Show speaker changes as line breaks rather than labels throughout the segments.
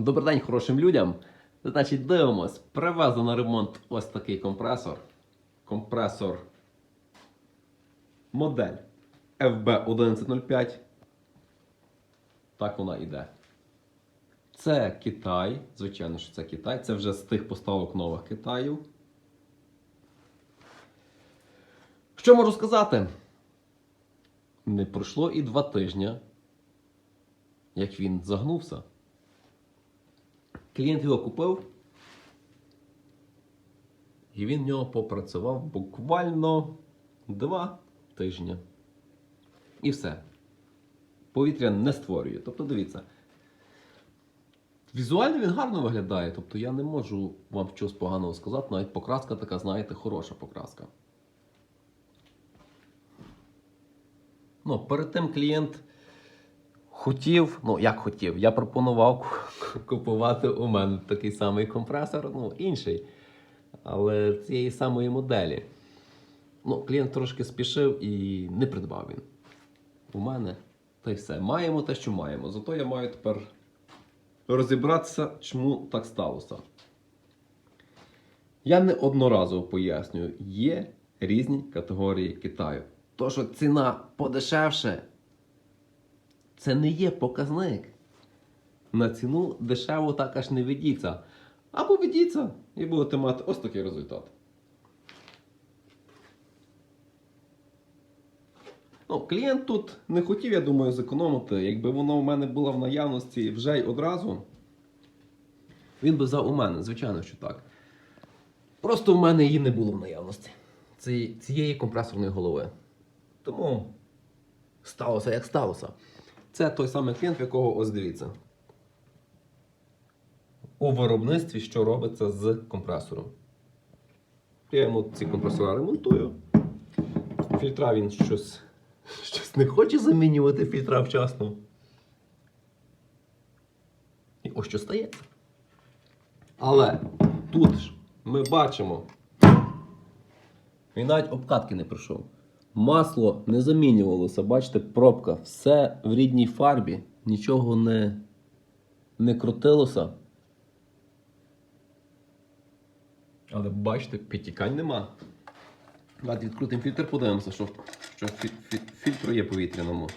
Добрий день хорошим людям. Значить, дивимось. Привезли на ремонт ось такий компресор. Компресор модель FB1105. Так вона йде. Це Китай. Звичайно, що це Китай. Це вже з тих поставок нових Китаю. Що можу сказати? Не пройшло і два тижні, як він загнувся. Клієнт його купив, і він в нього попрацював буквально два тижні. І все. Повітря не створює. Тобто, дивіться. Візуально він гарно виглядає, тобто я не можу вам щось поганого сказати, навіть покраска така, знаєте, хороша покраска. Ну, перед тим клієнт хотів, ну як хотів, я пропонував купувати у мене такий самий компресор, ну інший, але цієї самої моделі. Ну, клієнт трошки спішив і не придбав він. У мене та й все. Маємо те, що маємо. Зато я маю тепер розібратися, чому так сталося. Я не одноразово пояснюю, є різні категорії Китаю. То, що ціна подешевше, це не є показник. На ціну дешево так аж не ведіться. Або ведіться і будете мати ось такий результат. Ну, клієнт тут не хотів, я думаю, зекономити. Якби воно у мене було в наявності вже й одразу, він би взяв у мене, звичайно, що так. Просто в мене її не було в наявності. Цієї компресорної голови. Тому сталося як сталося. Це той самий клієнт, в якого ось дивіться. У виробництві, що робиться з компресором. Я йому ці компресори ремонтую. Фільтра він щось, щось не хоче замінювати фільтра вчасно. І ось що стається. Але тут ж ми бачимо, він навіть обкатки не пройшов. Масло не замінювалося, бачите, пробка. Все в рідній фарбі, нічого не, не крутилося. Але бачите, підтікань нема. Давайте відкрутимо фільтр, подивимося, що, що фі- фі- фільтр є повітряному.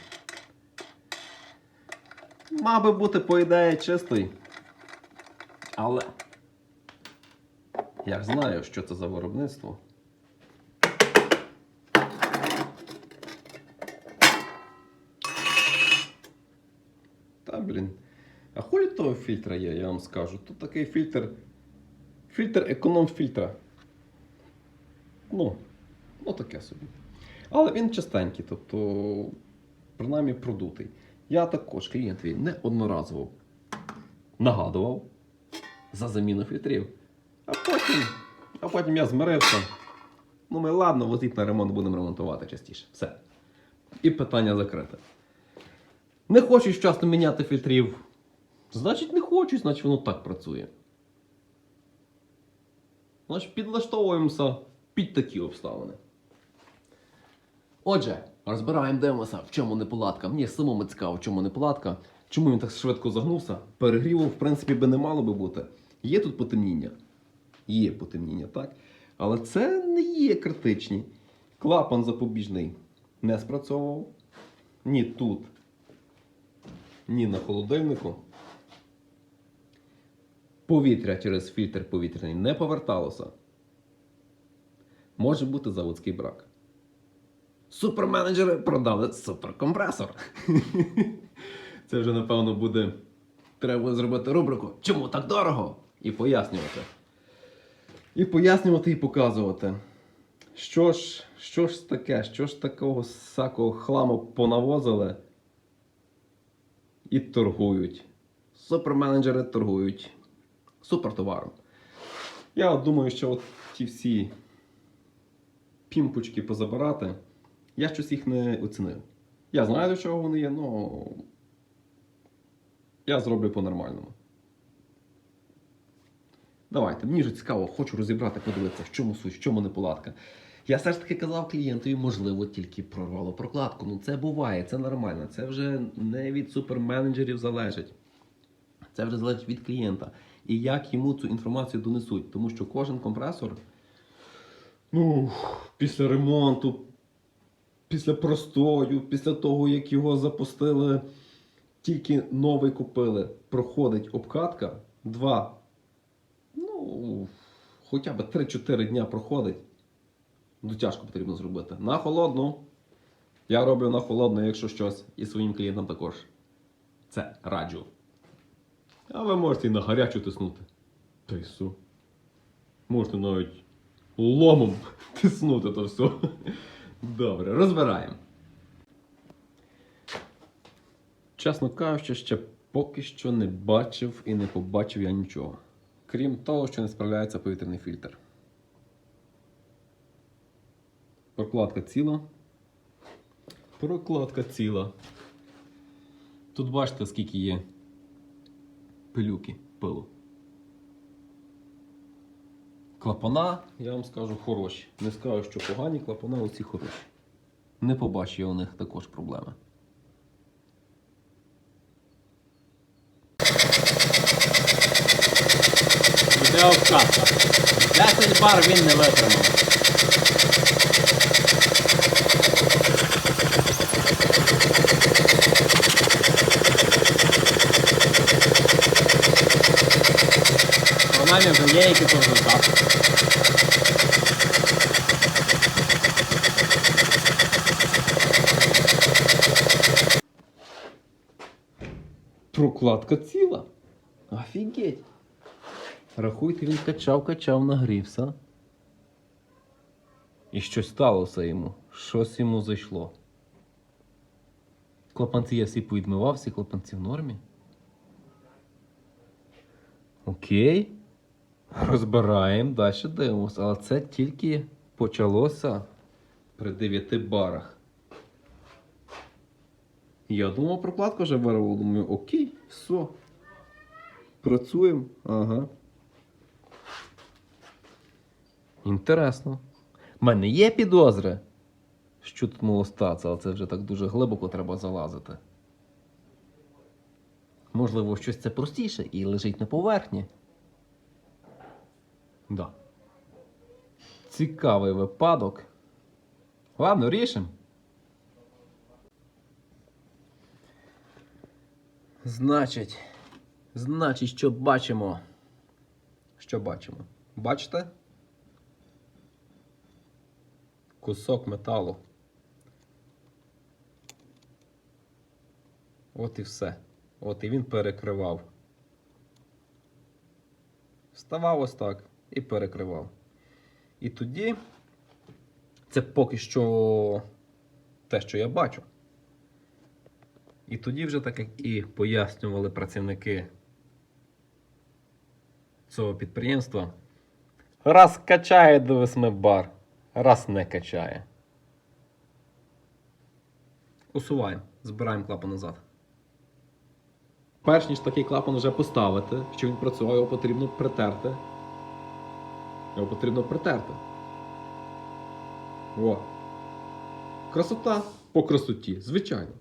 Мав би бути, по ідеї, чистий. Але я знаю, що це за виробництво. Та, блін. А хулі того фільтра є, я вам скажу. Тут такий фільтр. Фільтр економ фільтра. Ну, ну таке собі. Але він чистенький, тобто, принаймні продутий. Я також клієнтові неодноразово нагадував за заміну фільтрів. А потім, а потім я змирився. Ну, ми ладно, возіть на ремонт, будемо ремонтувати частіше. Все. І питання закрите. Не хочуть вчасно міняти фільтрів. Значить, не хочуть, значить воно так працює. Значить, підлаштовуємося під такі обставини. Отже, розбираємо, дивимося, в чому неполадка. Мені самому цікаво, в чому неполадка. Чому він так швидко загнувся? Перегріву, в принципі, би не мало би бути. Є тут потемніння? Є потемніння, так? Але це не є критичні. Клапан запобіжний не спрацьовував. Ні тут, ні на холодильнику. Повітря через фільтр повітряний не поверталося. Може бути заводський брак. Суперменеджери продали суперкомпресор. Це вже, напевно, буде. Треба зробити рубрику Чому так дорого? І пояснювати. І пояснювати і показувати. Що ж, що ж таке, що ж такого всякого хламу понавозили і торгують. Суперменеджери торгують супертоваром. Я думаю, що от ті всі пімпочки позабирати, я щось їх не оцінив. Я знаю, до чого вони є, але я зроблю по-нормальному. Давайте, мені ж цікаво, хочу розібрати, подивитися, в чому суть, в чому неполадка. Я все ж таки казав клієнтові, можливо, тільки прорвало прокладку. Ну це буває, це нормально. Це вже не від суперменеджерів залежить. Це вже залежить від клієнта. І як йому цю інформацію донесуть. Тому що кожен компресор, ну, після ремонту, після простою, після того, як його запустили, тільки новий купили, проходить обкатка. Два, ну, хоча б 3-4 дня проходить. Ну, тяжко потрібно зробити. На холодну. Я роблю на холодну, якщо щось, і своїм клієнтам також. Це раджу. А ви можете і на гарячу тиснути. Та й су. Можете навіть ломом тиснути то все. Добре, розбираємо. Чесно кажучи, ще поки що не бачив і не побачив я нічого. Крім того, що не справляється повітряний фільтр. Прокладка ціла. Прокладка ціла. Тут бачите, скільки є пилюки, пилу. Клапана, я вам скажу, хороші. Не скажу, що погані, клапана оці хороші. Не побачу я у них також проблеми.
Буде обкатка. 10 бар він не витримав. Принаймні вже є якийсь результат.
Прокладка ціла. Офігеть. Рахуйте, він качав, качав, нагрівся. І щось сталося йому. Щось йому зайшло. Клапанці я всі повідмивав, всі клапанці в нормі. Окей. Розбираємо, далі дивимося. Але це тільки почалося при 9 барах. Я думав, прокладка вже вирвала. Думаю, окей, все. Працюємо. Ага. Інтересно. У мене є підозри, що тут могло статися, але це вже так дуже глибоко треба залазити. Можливо, щось це простіше і лежить на поверхні. Да. Цікавий випадок. Ладно, рішимо. Значить, значить, що бачимо? Що бачимо? Бачите? Кусок металу. От і все. От і він перекривав. Вставав ось так і перекривав. І тоді це поки що те, що я бачу. І тоді вже так як і пояснювали працівники цього підприємства. Раз качає до 8 бар, раз не качає. Усуваємо, збираємо клапан назад. Перш ніж такий клапан вже поставити, що він працював, його потрібно притерти. Його потрібно притерти. О. Красота по красоті, звичайно.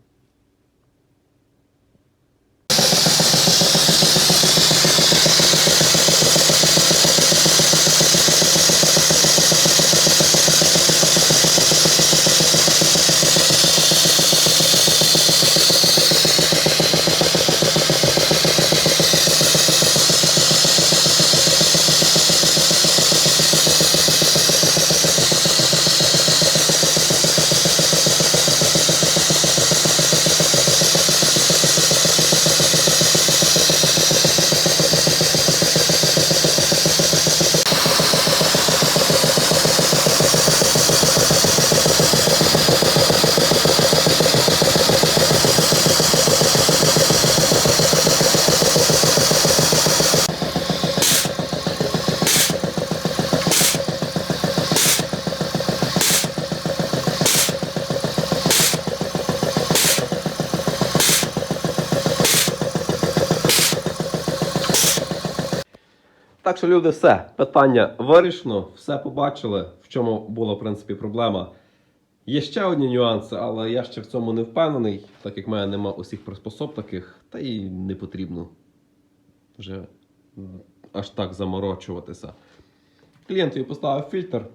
Так що, люди, все. Питання вирішено, все побачили, в чому була, в принципі, проблема. Є ще одні нюанси, але я ще в цьому не впевнений, так як в мене нема усіх приспособ таких, та й не потрібно. вже аж так заморочуватися. Клієнтові поставив фільтр.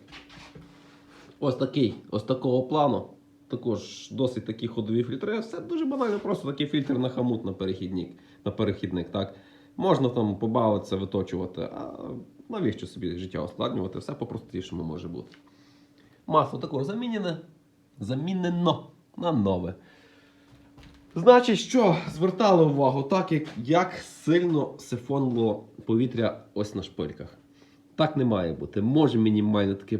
Ось такий, ось такого плану. Також досить такі ходові фільтри. Все дуже банально, просто такий фільтр на хамут на перехідник. На перехідник так. Можна там побавитися, виточувати, а навіщо собі життя ускладнювати? Все по-простішому може бути. Масло також замінене. Замінено на нове. Значить, що звертали увагу, так як, як сильно сифонило повітря ось на шпильках. Так не має бути. Може мінімальне таке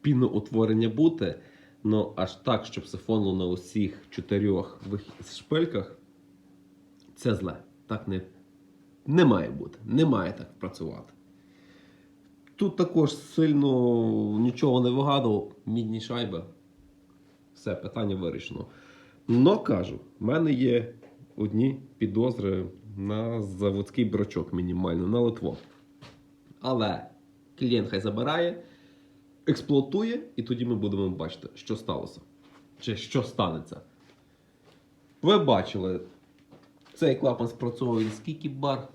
піноутворення бути, але аж так, щоб сифонило на усіх чотирьох шпильках, це зле. Так не, не має бути. Не має так працювати. Тут також сильно нічого не вигадував, мідні шайби. Все, питання вирішено. Но кажу, в мене є одні підозри на заводський брачок мінімально, на Литво. Але клієнт хай забирає, експлуатує, і тоді ми будемо бачити, що сталося. Чи що станеться. Ви бачили, цей клапан спрацьовує скільки бар?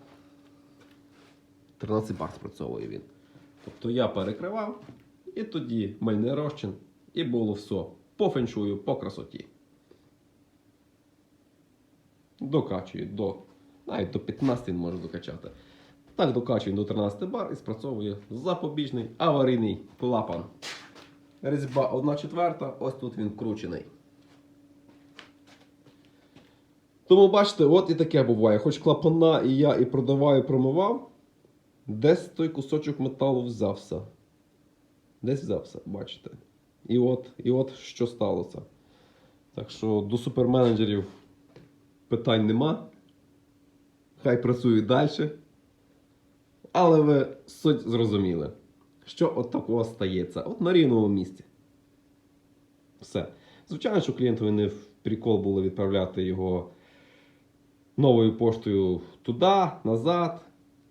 13 бар спрацьовує він. Тобто я перекривав, і тоді мильний розчин, і було все по феншую, по красоті. Докачує до. Навіть до 15 він може докачати. Так докачує до 13 бар і спрацьовує запобіжний аварійний клапан. Різьба 1 четверта, ось тут він вкручений. Тому бачите, от і таке буває. Хоч клапана і я і продаваю, промивав, десь той кусочок металу взявся. Десь взявся, бачите. І от, і от що сталося. Так що до суперменеджерів питань нема. Хай працюють далі. Але ви суть зрозуміли, що от такого стається. От на рівному місці. Все. Звичайно, що клієнтові не в прикол було відправляти його новою поштою туди, назад.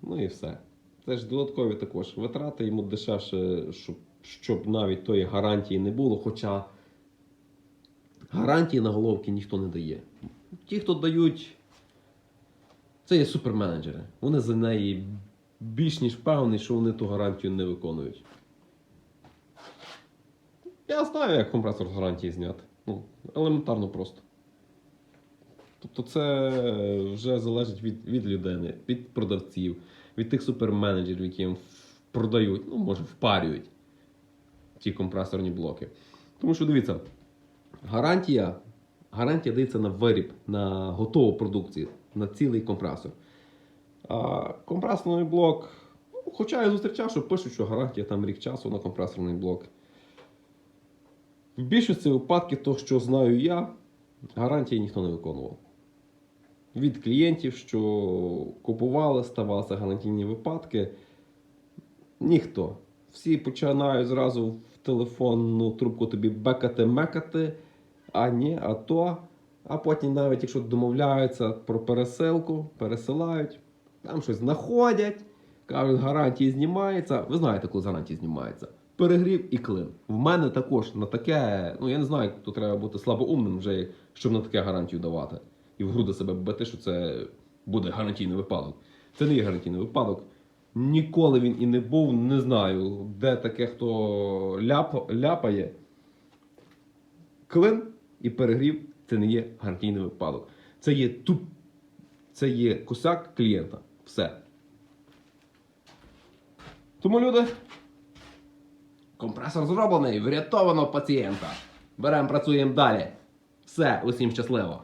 Ну і все. Це ж додаткові також витрати, йому дешевше, щоб, щоб навіть тої гарантії не було. Хоча гарантії на головки ніхто не дає. Ті, хто дають, це є суперменеджери. Вони за неї більш ніж певні, що вони ту гарантію не виконують. Я знаю, як компресор з гарантії зняти. Ну, елементарно просто. Тобто це вже залежить від, від людини, від продавців, від тих суперменеджерів, які їм продають, ну, може, впарюють ті компресорні блоки. Тому що дивіться, гарантія, гарантія дається на виріб, на готову продукцію, на цілий компресор. А компресорний блок, ну, хоча я зустрічав, що пишуть, що гарантія там рік часу на компресорний блок. В більшості випадків, то, що знаю я, гарантії ніхто не виконував. Від клієнтів, що купували, ставалися гарантійні випадки. Ніхто. Всі починають зразу в телефонну трубку тобі бекати-мекати, а ні, а то. А потім, навіть якщо домовляються про пересилку, пересилають, там щось знаходять, кажуть, гарантії знімаються. Ви знаєте, коли з гарантії знімається. Перегрів і клин. В мене також на таке, ну я не знаю, тут треба бути слабоумним вже, щоб на таке гарантію давати. І в груди себе бити, що це буде гарантійний випадок. Це не є гарантійний випадок. Ніколи він і не був, не знаю, де таке хто ляп, ляпає. Клин і перегрів це не є гарантійний випадок. Це є туп. Це є косяк клієнта. Все. Тому люди. Компресор зроблений, врятовано пацієнта. Беремо, працюємо далі. Все, усім щасливо.